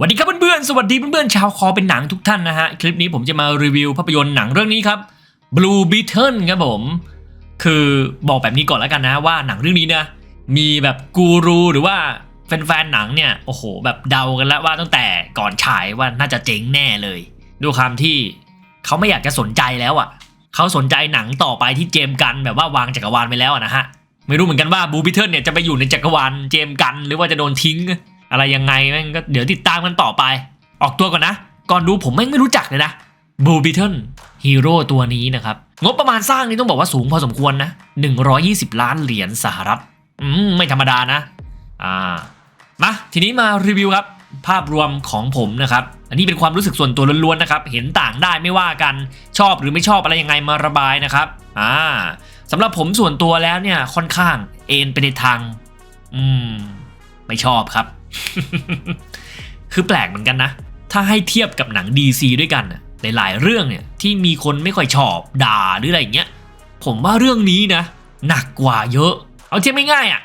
สวัสดีครับเพื่อนๆ สวัสดีเพื่อนๆ ชาวคอเป็นหนังทุกท่านนะฮะ คลิปนี้ผมจะมารีวิวภาพยนตร์หนังเรื่องนี้ครับ Blue Beetle ครับผม คือบอกแบบนี้ก่อนแล้วกันนะว่าหนังเรื่องนี้นะ มีแบบกูรูหรือว่าแฟนๆ หนังเนี่ย โอ้โห แบบเดากันแล้วว่าตั้งแต่ก่อนฉายว่าน่าจะเจ๊งแน่เลยด้วยความที่เขาไม่อยากจะสนใจแล้วอะเขาสนใจหนังต่อไปที่เจมส์กันแบบว่าวางจักรวาลไปแล้วนะฮะไม่รู้เหมือนกันว่าบูบิเทิลเนี่ยจะไปอยู่ในจักรวาลเจมส์กัน หรือว่าจะโดนทิ้ง อะไรยังไงแม่งก็เดี๋ยวติดตามกันต่อไป ออกตัวก่อนนะ ก่อนดูผมแม่งไม่รู้จักเลยนะบูบิเทิลฮีโร่ตัวนี้นะครับ งบประมาณสร้างนี่ต้องบอกว่าสูงพอสมควรนะ 120 ล้านเหรียญสหรัฐ อืม ไม่ธรรมดานะ อ่า มา ทีนี้มารีวิวครับ ภาพรวมของผมนะครับ อันนี้เป็นความรู้สึกส่วนตัวล้วนๆนะครับ เห็นต่างได้ไม่ว่ากัน ชอบหรือไม่ชอบอะไรยังไงมาระบายนะครับ อ่าสำหรับผมส่วนตัวแล้วเนี่ยค่อนข้างเอ็นไปในทาง อืม ไม่ชอบครับ คือแปลกเหมือนกันนะ ถ้าให้เทียบกับหนัง DC ด้วยกันนะหลายๆเรื่องเนี่ยที่มีคนไม่ค่อยชอบด่าหรืออะไรเงี้ย ผมว่าเรื่องนี้นะ หนักกว่าเยอะ เอาเทียบไม่ง่ายๆอะ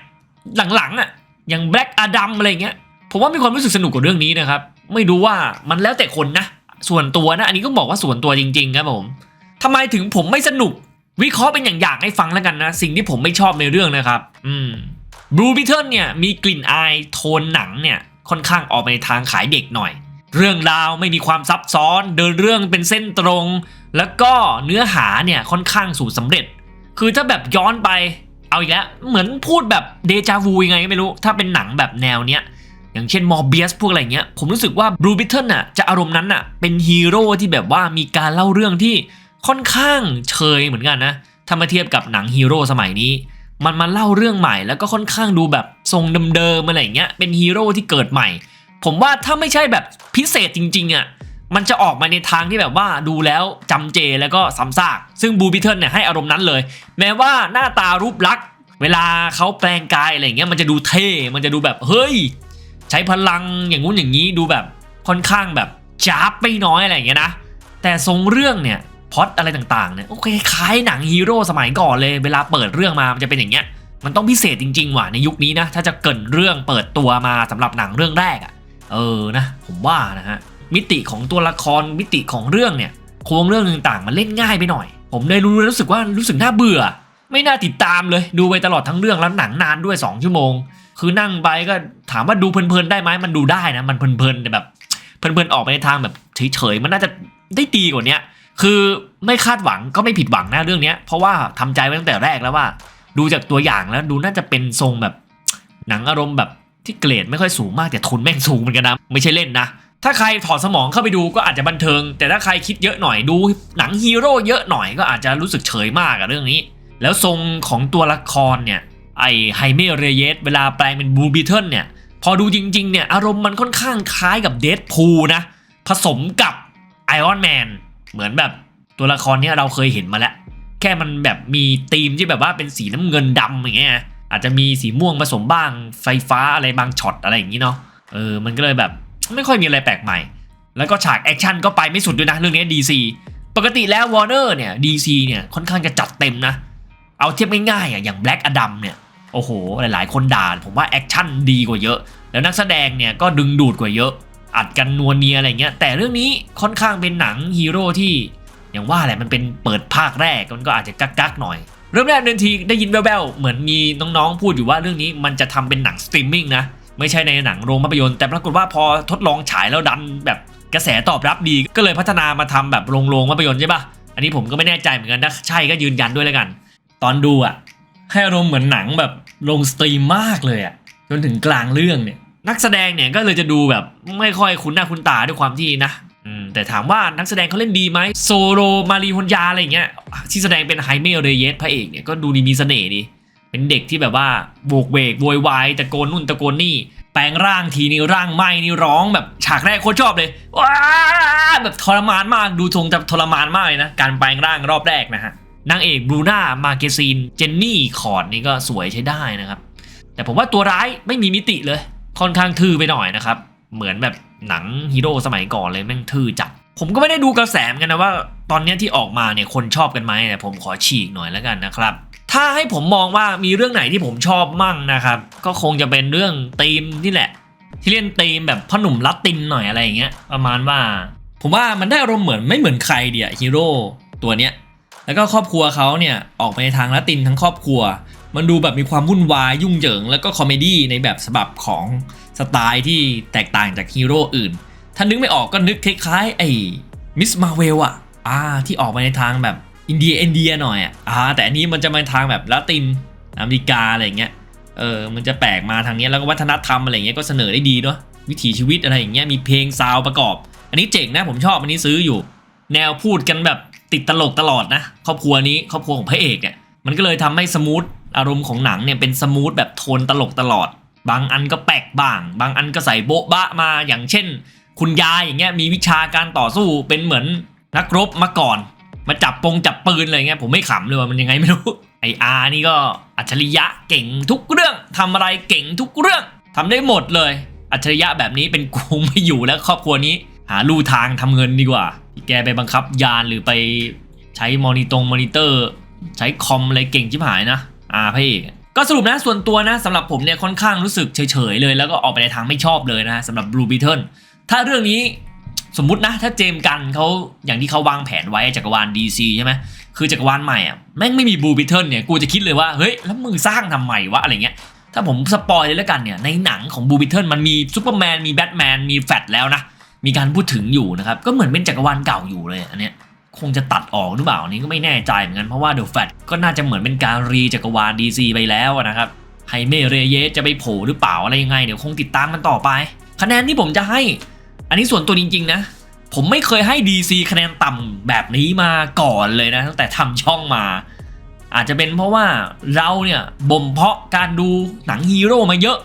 หลังๆอะอย่าง Black Adam อะไรเงี้ย ผมว่ามีความรู้สึกสนุกกับเรื่องนี้นะครับ ไม่รู้ว่ามันแล้วแต่คนนะ ส่วนตัวนะ อันนี้ก็บอกว่าส่วนตัวจริงๆครับผมทำไมถึงผมไม่สนุกวิเคราะห์เป็นอย่างๆให้ฟังแล้วกันนะ สิ่งที่ผมไม่ชอบในเรื่องนะครับ อืม บลูบิเทิลเนี่ยมีกลิ่นอายโทนหนังเนี่ยค่อนข้างออกไปในทางขายเด็กหน่อย เรื่องราวไม่มีความซับซ้อนเดินเรื่องเป็นเส้นตรง แล้วก็เนื้อหาเนี่ยค่อนข้างสูตรสำเร็จ คือถ้าแบบย้อนไปเอาอีกแล้วเหมือนพูดแบบเดจาวูยังไงก็ไม่รู้ ถ้าเป็นหนังแบบแนวเนี้ยอย่างเช่นมอร์เบียสพวกอะไรเงี้ยผมรู้สึกว่าบลูบิทเทิลน่ะจะอารมณ์นั้นน่ะเป็นฮีโร่ที่แบบว่ามีการเล่าเรื่องที่ค่อนข้างเชยเหมือนกันนะถ้ามาเทียบกับหนังฮีโร่สมัยนี้ มันมาเล่าเรื่องใหม่แล้วก็ค่อนข้างดูแบบทรงเดิมๆอะไรเงี้ยเป็นฮีโร่ที่เกิดใหม่ ผมว่าถ้าไม่ใช่แบบพิเศษจริงๆอะมันจะออกมาในทางที่แบบว่าดูแล้วจำเจแล้วก็ซ้ำซากซึ่งบูบิเทิลเนี่ยให้อารมณ์นั้นเลย แม้ว่าหน้าตารูปลักษณ์เวลาเขาแปลงกายอะไรเงี้ยมันจะดูเท่มันจะดูแบบเฮ้ย ใช้พลังอย่างงู้นอย่างนี้ดูแบบค่อนข้างแบบจ้าบไม่น้อยอะไรเงี้ยนะแต่ทรงเรื่องเนี่ย พอตอะไรต่างๆเนี่ยโอเคคล้ายหนังฮีโร่สมัยก่อนเลยเวลาเปิดเรื่องมามันจะเป็นอย่างเงี้ยมันต้องพิเศษจริงๆว่ะในยุคนี้นะถ้าจะเกินเรื่องเปิดตัวมาสำหรับหนังเรื่องแรกอะ่ะเออนะผมว่านะฮะมิติของตัวละครมิติของเรื่องเนี่ยโครงเรื่องต่างๆ มันเล่นง่ายไปหน่อย ผมได้รู้รู้สึกว่ารู้สึกน่าเบื่อ ไม่น่าติดตามเลยดูไปตลอดทั้งเรื่องแล้วหนังนานด้วย 2 ชั่วโมง คือนั่งไปก็ถามว่าดูเพลินๆได้ไหมมันดูได้นะมันเพลินๆแต่แบบเพลินๆออกไปในทางแบบเฉยๆมันน่าจะได้ดีกว่านี้ คือไม่คาดหวังก็ไม่ผิดหวังนะเรื่องเนี้ย เพราะว่าทำใจไว้ตั้งแต่แรกแล้วว่า ดูจากตัวอย่างแล้วดูน่าจะเป็นทรงแบบ หนังอารมณ์แบบที่เกรดไม่ค่อยสูงมากแต่ทุนแม่งสูงเหมือนกันนะไม่ใช่เล่นนะถ้าใครถอดสมองเข้าไปดูก็อาจจะบันเทิง แต่ถ้าใครคิดเยอะหน่อยดูหนังฮีโร่เยอะหน่อยก็อาจจะรู้สึกเฉยมากกับเรื่องนี้ แล้วทรงของตัวละครเนี่ยไอไฮเมเรเยสเวลาแปลงเป็นบูบิเทิลเนี่ยพอดูจริงๆเนี่ยอารมณ์มันค่อนข้างคล้ายกับเด p พูนะผสมกับไอออนแมน เหมือนแบบตัวละครเนี้เราเคยเห็นมาแล้ว แค่มันแบบมีธีมที่แบบว่าเป็นสีน้ำเงินดำอย่างเงี้ยอาจจะมีสีม่วงผสมบ้างไฟฟ้าอะไรบางช็อตอะไรอย่างนี้เนาะเออมันก็เลยแบบไม่ค่อยมีอะไรแปลกใหม่ แล้วก็ฉากแอคชั่นก็ไปไม่สุดด้วยนะเรื่องนี้ DC ปกติแล้ว Warner เนี่ย DC เนี่ยค่อนข้างจะจัดเต็มนะ เอาเทียบง่ายๆอะอย่าง Black Adam เนี่ยโอ้โห หลายๆ คนด่าผมว่าแอคชั่นดีกว่าเยอะ แล้วนักแสดงเนี่ยก็ดึงดูดกว่าเยอะ อัดกันนัวเนียอะไรเงี้ย แต่เรื่องนี้ค่อนข้างเป็นหนังฮีโร่ที่อย่างว่าแหละมันเป็นเปิดภาคแรกมันก็อาจจะกักๆหน่อย เริ่มแรกเดินทีได้ยินแว่วๆเหมือนมีน้องๆพูดอยู่ว่าเรื่องนี้มันจะทำเป็นหนังสตรีมมิ่งนะไม่ใช่ในหนังโรงภาพยนตร์แต่ปรากฏว่าพอทดลองฉายแล้วดันแบบกระแสตอบรับดีก็เลยพัฒนามาทำแบบโรงโรงภาพยนตร์ใช่ปะอันนี้ผมก็ไม่แน่ใจเหมือนกันถ้าใช่ก็ยืนยันด้วยแล้วกัน ตอนดูอะให้อารมณ์เหมือนหนังแบบลงสตรีมมากเลยอะจนถึงกลางเรื่องเนี่ย นักแสดงเนี่ยก็เลยจะดูแบบไม่ค่อยคุ้นหน้าคุ้นตาด้วยความที่นะแต่ถามว่านักแสดงเขาเล่นดีไหมโซโลมารีฮอนยาอะไรอย่างเงี้ยที่แสดงเป็นไฮเมลเรเยสพระเอกเนี่ยก็ดูดีมีเสน่ห์ดีเป็นเด็กที่แบบว่าโบกเวกโวยวายตะโกนนู่นตะโกนนี่ แปลงร่างทีนี่ร่างไหมนี่ร้องแบบฉากแรกโคตรชอบเลยว้าแบบทรมานมากดูทรงจะทรมานมากเลยนะการแปลงร่างรอบแรกนะฮะนางเอกบรูน่ามาเกซีนเจนนี่คอร์ดนี่ก็สวยใช้ได้นะครับ แต่ผมว่าตัวร้ายไม่มีมิติเลย ค่อนข้างทื่อไปหน่อยนะครับ เหมือนแบบหนังฮีโร่สมัยก่อนเลยแม่งทื่อจัด ผมก็ไม่ได้ดูกระแสเหมือนกันนะว่า ตอนนี้ที่ออกมาเนี่ยคนชอบกันไหมแต่ผมขอฉีกหน่อยแล้วกันนะครับ ถ้าให้ผมมองว่ามีเรื่องไหนที่ผมชอบมั่งนะครับ ก็คงจะเป็นเรื่องธีมนี่แหละ ที่เล่นธีมแบบพ่อหนุ่มลัตินหน่อยอะไรอย่างเงี้ยประมาณว่า ผมว่ามันได้อารมณ์เหมือนไม่เหมือนใครเดียฮีโร่ตัวเนี้ยแล้วก็ครอบครัวเขาเนี่ยออกไปในทางละตินทั้งครอบครัว มันดูแบบมีความวุ่นวายยุ่งเหยิง แล้วก็คอมเมดี้ในแบบฉบับของสไตล์ที่แตกต่างจากฮีโร่อื่น ถ้านึกไม่ออกก็นึกคล้ายๆไอ้มิสมาเวลอะอ่าที่ออกมาในทางแบบอินเดียอินเดียหน่อยอะอ่าแต่อันนี้มันจะมาทางแบบละตินอเมริกาอะไรเงี้ยเออมันจะแปลกมาทางนี้แล้วก็วัฒนธรรมอะไรเงี้ยก็เสนอได้ดีเนาะวิถีชีวิตอะไรอย่างเงี้ยมีเพลงซาวประกอบ อันนี้เจ๋งนะผมชอบอันนี้ซื้ออยู่ แนวพูดกันแบบติดตลกตลอดนะครอบครัวนี้ครอบครัวของพระเอกเนี่ยมันก็เลยทำให้สมูท อารมณ์ของหนังเนี่ยเป็นสมูทแบบโทนตลกตลอด บางอันก็แปลกบ้าง บางอันก็ใส่โบ๊ะบะมาอย่างเช่น คุณยายอย่างเงี้ยมีวิชาการต่อสู้เป็นเหมือนนักรบมาก่อน มาจับปงจับปืนอะไรเงี้ยผมไม่ขำเลยว่ามันยังไงไม่รู้ไออาร์นี่ก็อัจฉริยะเก่งทุกเรื่องทำอะไรเก่งทุกเรื่องทำได้หมดเลย อัจฉริยะแบบนี้เป็นกูไม่อยู่แล้วครอบครัวนี้ หาลู่ทางทำเงินดีกว่า แกไปบังคับยานหรือไปใช้มอนิตรงมอนิเตอร์ ใช้คอมอะไรเก่งชิบหายนะ อาพระเอกก็สรุปนะส่วนตัวนะสำหรับผมเนี่ยค่อนข้างรู้สึกเฉยๆเลย แล้วก็ออกไปในทางไม่ชอบเลยนะสำหรับ Blue Beetle ถ้าเรื่องนี้สมมุตินะ ถ้าเจมส์กันเขาอย่างที่เขาวางแผนไว้จักรวาล DC ใช่ไหมคือจักรวาลใหม่อะแม่งไม่มีบูบิเทิลเนี่ย กูจะคิดเลยว่า เฮ้ย แล้วมึงสร้างทำไมวะ อะไรเงี้ย ถ้าผมสปอยเลยแล้วกันเนี่ย ในหนังของบูบิเทิลมันมีซูเปอร์แมนมีแบทแมนมีแฟตแล้วนะ มีการพูดถึงอยู่นะครับ ก็เหมือนเป็นจักรวาลเก่าอยู่เลยอันเนี้ย คงจะตัดออกหรือเปล่านี้ก็ไม่แน่ใจเหมือนกันเพราะว่าเดอะแฟตก็น่าจะเหมือนเป็นการรีจักรวาล DC ไปแล้วนะครับไฮเมเรเยสจะไปโผล่หรือเปล่าอะไรยังไงเดี๋ยวคงติดตามกันต่อไป คะแนนที่ผมจะให้ อันนี้ส่วนตัวจริง ๆ นะ ผมไม่เคยให้ DC คะแนนต่ำแบบนี้มาก่อนเลยนะตั้งแต่ทำช่องมา อาจจะเป็นเพราะว่าเราเนี่ยบ่มเพาะการดูหนังฮีโร่มาเยอะ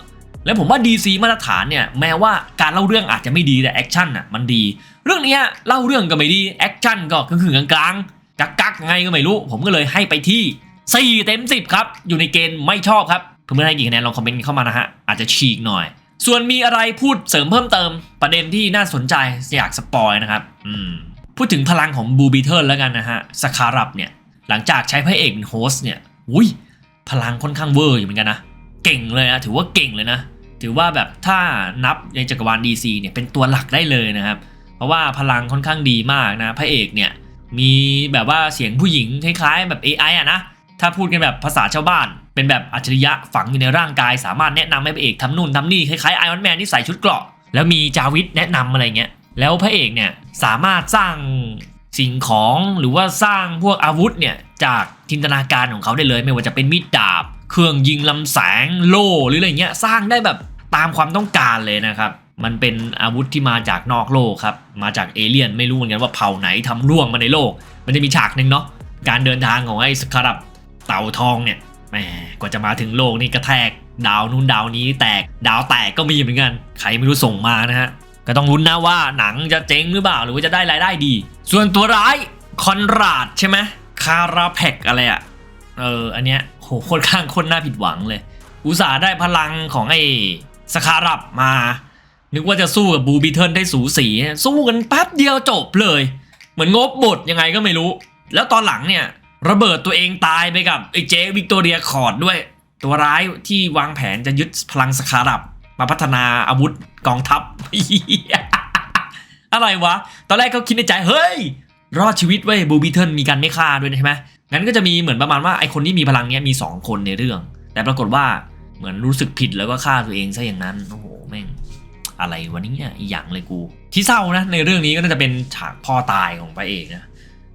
แล้วผมว่า DC มาตรฐานเนี่ยแม้ว่าการเล่าเรื่องอาจจะไม่ดีแต่แอคชั่นอะมันดี เรื่องนี้เล่าเรื่องก็ไม่ดีแอคชั่นก็คือๆกลางๆกักๆไงก็ไม่รู้ ผมก็เลยให้ไปที่ 4 เต็ม 10 ครับ อยู่ในเกณฑ์ไม่ชอบครับเพื่อนๆให้กี่คะแนนลองคอมเมนต์เข้ามานะฮะอาจจะฉีกหน่อย ส่วนมีอะไรพูดเสริมเพิ่มเติม ประเด็นที่น่าสนใจอยากสปอยนะครับอืมพูดถึงพลังของบูบีเทิลแล้วกันนะฮะสคารับเนี่ยหลังจากใช้พระเอกเป็นโฮสเนี่ยอุ้ยพลังค่อนข้างเวอร์อยู่เหมือนกันนะเก่งเลยนะถือว่าเก่งเลยนะ ถือว่าแบบถ้านับในจักรวาล DC เนี่ยเป็นตัวหลักได้เลยนะครับ เพราะว่าพลังค่อนข้างดีมากนะพระเอกเนี่ยมีแบบว่าเสียงผู้หญิงคล้ายๆแบบ AI อะนะถ้าพูดกันแบบภาษาชาวบ้าน เป็นแบบอัจฉริยะฝังอยู่ในร่างกาย สามารถแนะนำให้พระเอกทำนู่นทำนี่คล้ายๆไอรอนแมนที่ใส่ชุดเกราะแล้วมีจาวิสแนะนำอะไรเงี้ยแล้วพระเอกเนี่ยสามารถสร้างสิ่งของหรือว่าสร้างพวกอาวุธเนี่ยจากจินตนาการของเขาได้เลย ไม่ว่าจะเป็นมีดดาบ เครื่องยิงลำแสงโล่หรืออะไรเงี้ยสร้างได้แบบตามความต้องการเลยนะครับ มันเป็นอาวุธที่มาจากนอกโลกครับ มาจากเอเลี่ยนไม่รู้เหมือนกันว่าเผ่าไหนทำร่วงมาในโลก มันจะมีฉากหนึ่งเนาะ การเดินทางของไอ้สคารับเต่าทองเนี่ย แหม กว่าจะมาถึงโลกนี่กระแทก ดาวนู้นดาวนี้แตก ดาวแตกก็มีเหมือนกัน ใครไม่รู้ส่งมานะฮะ ก็ต้องลุ้นนะว่าหนังจะเจ๊งหรือเปล่าหรือว่าจะได้รายได้ดี ส่วนตัวร้ายคอนราดใช่ไหมคาราแพกอะไรอะเออ อันเนี้ยโหโคตรข้างโคตรน่าผิดหวังเลย อุตส่าห์ได้พลังของไอ้สคารับมา นึกว่าจะสู้กับบูบิเทิลได้สูสี สู้กันแป๊บเดียวจบเลย เหมือนงบบทยังไงก็ไม่รู้ แล้วตอนหลังเนี่ย ระเบิดตัวเองตายไปกับไอ้เจวิกตอเรียคอร์ดด้วย ตัวร้ายที่วางแผนจะยึดพลังสคารับ มาพัฒนาอาวุธกองทัพ อะไรวะ ตอนแรกก็คิดในใจ เฮ้ย รอดชีวิตเว้ยบูบิเทิลมีการไม่ฆ่าด้วยใช่ไหมงั้นก็จะมีเหมือนประมาณว่าไอคนที่มีพลังเนี้ยมี 2 คนในเรื่อง แต่ปรากฏว่าเหมือนรู้สึกผิดแล้วก็ฆ่าตัวเองซะอย่างนั้นโอ้โห อะไรวะเนี่ยอีหยังเลยกู ที่เศร้านะในเรื่องนี้ก็น่าจะเป็นฉากพ่อตายของพระเอกนะ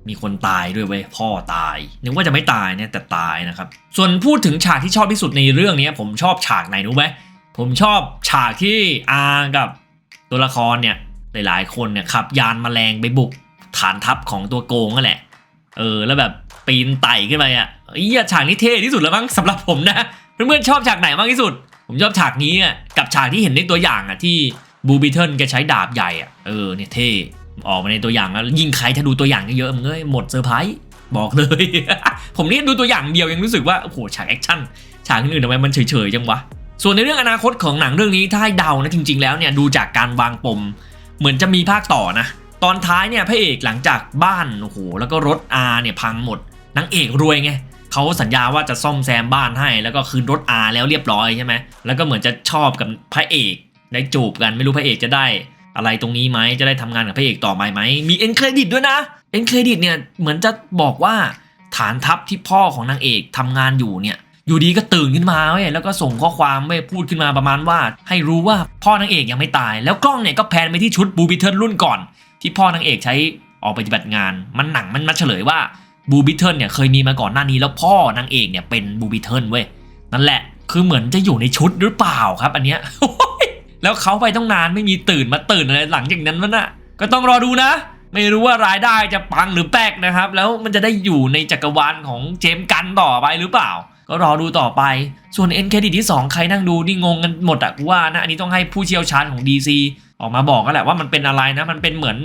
มีคนตายด้วยเว้ยพ่อตาย นึกว่าจะไม่ตายเนี่ยแต่ตายนะครับ ส่วนพูดถึงฉากที่ชอบที่สุดในเรื่องนี้ผมชอบฉากไหนรู้ไหมผมชอบฉากที่อากับตัวละครเนี่ยหลายๆ คนเนี่ยขับยานแมลงไปบุกฐานทัพของตัวโกงนั่นแหละ เออแล้วแบบปีนไต่ขึ้นไปอะเอียฉากนี้เท่ที่สุดแล้วมั้งสำหรับผมนะเพื่อนๆชอบฉากไหนมากที่สุด ผมชอบฉากนี้อะกับฉากที่เห็นในตัวอย่างอะที่บูบิเทิลแกใช้ดาบใหญ่อะเออเนี่ยเท่ออกมาในตัวอย่างแล้วยิ่งใครถ้าดูตัวอย่างเยอะๆมึงเอ้ยหมดเซอร์ไพรส์บอกเลย ผมนี่ดูตัวอย่างเดียวยังรู้สึกว่าโอ้โหฉากแอคชั่นฉากอื่นทำไมมันเฉยๆจังวะส่วนในเรื่องอนาคตของหนังเรื่องนี้ถ้าให้เดานะจริง ๆ แล้วเนี่ยดูจากการวางปม เหมือนจะมีภาคต่อนะตอนท้ายเนี่ยพระเอกหลังจากบ้านโอ้โหแล้วก็รถอาเนี่ยพังหมดนางเอกรวยไง เขาสัญญาว่าจะซ่อมแซมบ้านให้ แล้วก็คืนรถอาแล้วเรียบร้อยใช่ไหมแล้วก็เหมือนจะชอบกับพระเอกได้จูบกันไม่รู้พระเอกจะได้ อะไรตรงนี้ไหมจะได้ทำงานกับพระเอกต่อไปไหมมีเอ็นเครดิตด้วยนะเอ็นเครดิตเนี่ยเหมือนจะบอกว่าฐานทัพที่พ่อของนางเอกทำงานอยู่เนี่ยอยู่ดีก็ตื่นขึ้นมาเว้ยแล้วก็ส่งข้อความเว้ยพูดขึ้นมาประมาณว่า ให้รู้ว่าพ่อนางเอกยังไม่ตาย แล้วกล้องเนี่ยก็แพนไปที่ชุดบูบิเทิลรุ่นก่อน ที่พ่อนางเอกใช้ออกปฏิบัติงาน มันหนังมันมาเฉลยว่า บูบิเทิลเนี่ยเคยมีมาก่อนหน้านี้แล้วพ่อนางเอกเนี่ยเป็นบูบิเทิลเว้ยนั่นแหละคือเหมือนจะอยู่ในชุดหรือเปล่าครับ อันเนี้ยแล้วเขาไปต้องนานไม่มีตื่นมาตื่นอะไรหลังจากนั้นวะน่ะก็ต้องรอดูนะ ไม่รู้ว่ารายได้จะปังหรือแป๊กนะครับ แล้วมันจะได้อยู่ในจักรวาลของเจมส์กันต่อไปหรือเปล่า ก็รอดูต่อไปส่วนเอ็นเครดิตที่ 2 ใครนั่งดูนี่งงกันหมดอะกูว่านะอันนี้ต้องให้ผู้เชี่ยวชาญของ DC ออกมาบอกกันแหละว่ามันเป็นอะไรนะ มันเป็นเหมือน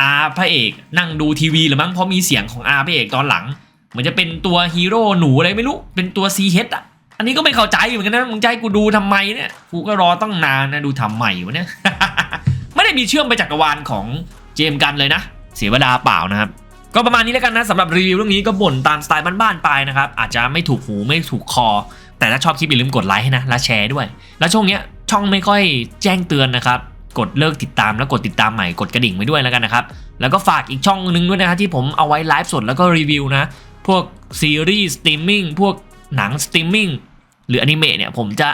อาพระเอกนั่งดูทีวีหรือมั้งเพราะมีเสียงของอาพระเอกตอนหลัง เหมือนจะเป็นตัวฮีโร่หนูอะไรไม่รู้ เป็นตัวซีเฮดอะอันนี้ก็ไม่เข้าใจเหมือนกันนะมึงให้กูดูทำไมเนี่ยกูก็รอตั้งนานนะดูทำใหม่วะเนี่ยไม่ได้มีเชื่อมไปจักรวาลของเจมกันเลยนะ เสียเวลาเปล่านะครับก็ประมาณนี้แล้วกันนะสำหรับรีวิวเรื่องนี้ก็บ่นตามสไตล์บ้านๆไปนะครับอาจจะไม่ถูกหูไม่ถูกคอ แต่ถ้าชอบคลิปอย่าลืมกดไลค์ให้นะและแชร์ด้วย แล้วช่วงเนี้ยช่องไม่ค่อยแจ้งเตือนนะครับ กดเลิกติดตามแล้วกดติดตามใหม่กดกระดิ่งไว้ด้วยแล้วกันนะครับ แล้วก็ฝากอีกช่องนึงด้วยนะครับที่ผมเอาไว้ไลฟ์สดแล้วก็รีวิวนะ พวกซีรีส์สตรีมมิ่งพวกหนังสตรีมมิ่งหรืออนิเมะเนี่ยผมจะ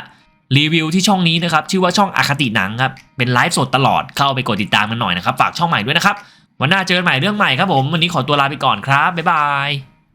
รีวิวที่ช่องนี้นะครับ ชื่อว่าช่องอคติหนังครับ เป็นไลฟ์สดตลอดเข้าไปกดติดตามกันหน่อยนะครับ ฝากช่องใหม่ด้วยนะครับ วันหน้าเจอกันใหม่เรื่องใหม่ครับผม วันนี้ขอตัวลาไปก่อนครับ บ๊ายบาย